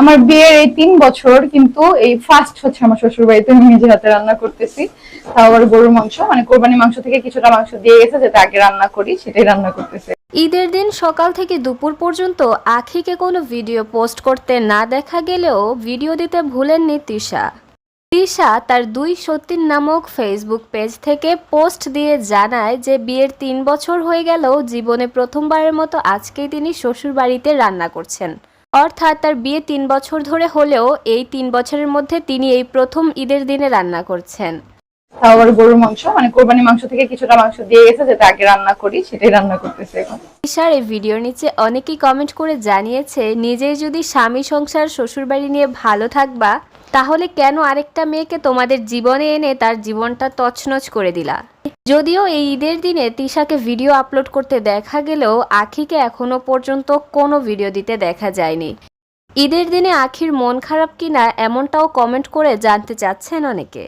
আমার বিয়ের এই তিন বছর কিন্তু এই ফার্স্ট হচ্ছে আমার শ্বশুর বাড়িতে আমি নিজে হাতে রান্না করতেছি। তাও আবার গরুর মাংস মানে কোরবানি মাংস থেকে কিছুটা মাংস দিয়ে গেছে যেটা আগে রান্না করি, সেটাই রান্না করতেছি। ঈদের দিন সকাল থেকে দুপুর পর্যন্ত আখিকে কোনো ভিডিও পোস্ট করতে না দেখা গেলেও ভিডিও দিতে ভুলেননি তিশা তিশা তার দুই সত্যিন নামক ফেসবুক পেজ থেকে পোস্ট দিয়ে জানায় যে বিয়ের তিন বছর হয়ে গেলেও জীবনে প্রথমবারের মতো আজকেই তিনি শ্বশুর বাড়িতে রান্না করছেন। অর্থাৎ তার বিয়ে তিন বছর ধরে হলেও এই তিন বছরের মধ্যে তিনি এই প্রথম ঈদের দিনে রান্না করছেন। তাও আবার গরুর মাংস মানে কোরবানি মাংস থেকে কিছুটা মাংস দিয়ে গেছে যেটা আগে রান্না করি সেটাই রান্না করতেছি এখন। ঈশার এই ভিডিওর নিচে অনেকেই কমেন্ট করে জানিয়েছে নিজেই যদি স্বামী সংসার শ্বশুরবাড়ি নিয়ে ভালো থাকবা তাহলে কেন আরেকটা মেয়েকে তোমাদের জীবনে এনে তার জীবনটা তছনছ করে দিলা? যদিও এই ঈদের দিনে তিশাকে ভিডিও আপলোড করতে দেখা গেলেও আখিকে এখনও পর্যন্ত কোনো ভিডিও দিতে দেখা যায়নি। ঈদের দিনে আখির মন খারাপ কিনা এমনটাও কমেন্ট করে জানতে চাচ্ছেন অনেকে।